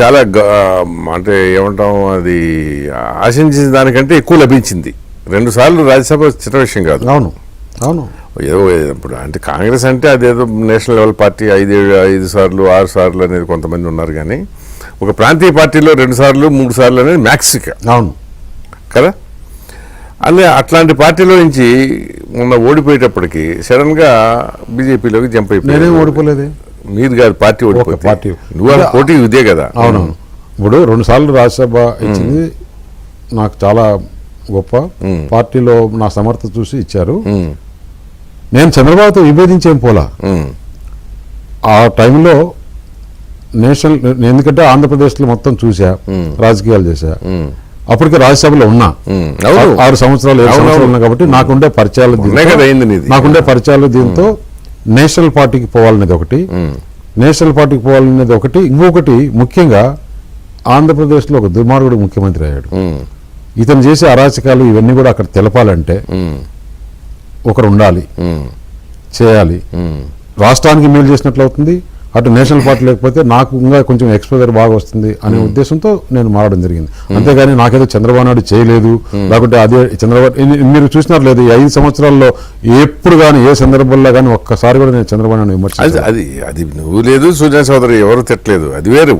చాలా అంటే ఏమంటాం అది ఆశించిన దానికంటే ఎక్కువ లభించింది. రెండు సార్లు రాజ్యసభ చిన్న విషయం కాదు. అవును. అవును. ఏదో ఇప్పుడు అంటే కాంగ్రెస్ అంటే అదేదో నేషనల్ లెవెల్ పార్టీ ఐదు ఐదు సార్లు ఆరు సార్లు అనేది కొంతమంది ఉన్నారు కానీ ఒక ప్రాంతీయ పార్టీలో రెండు సార్లు మూడు సార్లు అనేది మ్యాక్సిక. అవును. కదా? అదే అట్లాంటి పార్టీలో నుంచి మొన్న ఓడిపోయేటప్పటికి సడన్గా బీజేపీలోకి జంప్ నేనేం అయిపోయింది ఓడిపోలేదే? మీది కాదు పార్టీ ఓడిపోయింది పార్టీ. నువ్వు పోటీ ఇదే కదా. అవునవును. ఇప్పుడు రెండు సార్లు రాజ్యసభ ఇచ్చింది. నాకు చాలా గొప్ప పార్టీలో నా సమర్థత చూసి ఇచ్చారు. నేను చంద్రబాబుతో విభేదించేం పోలా? ఆ టైంలో నేషనల్ ఎందుకంటే ఆంధ్రప్రదేశ్లో మొత్తం చూసా రాజకీయాలు చేశా అప్పటికే రాజ్యసభలో ఉన్నా. ఆరు సంవత్సరాలు ఏడు సంవత్సరాలు. ఉన్నా కాబట్టి నాకుండే పరిచయాలు. నాకుండే పరిచయాలు దీంతో. నేషనల్ పార్టీకి పోవాలనేది ఒకటి. నేషనల్ పార్టీకి పోవాలనేది ఒకటి. ఇంకొకటి ముఖ్యంగా ఆంధ్రప్రదేశ్లో ఒక దుర్మార్గుడు ముఖ్యమంత్రి అయ్యాడు. ఇతను చేసే అరాచకాలు ఇవన్నీ కూడా అక్కడ తెలపాలంటే ఒకరు ఉండాలి చేయాలి. రాష్ట్రానికి మేలు చేసినట్లు అవుతుంది. అటు నేషనల్ పార్టీ లేకపోతే నాకు ఇంకా కొంచెం ఎక్స్పోజర్ బాగా వస్తుంది అనే ఉద్దేశంతో నేను మారడం జరిగింది. అంతేగాని నాకేదో చంద్రబాబు నాయుడు చేయలేదు. లేకుంటే అదే చంద్రబాబు మీరు చూసినారు లేదు ఈ ఐదు సంవత్సరాల్లో ఎప్పుడు కానీ ఏ సందర్భంలో కానీ ఒక్కసారి కూడా నేను చంద్రబాబు నాయుడు అది విమర్శించాను అది అది నువ్వు లేదు సూర్య సోదరి ఎవరు తిట్టలేదు అది వేరు.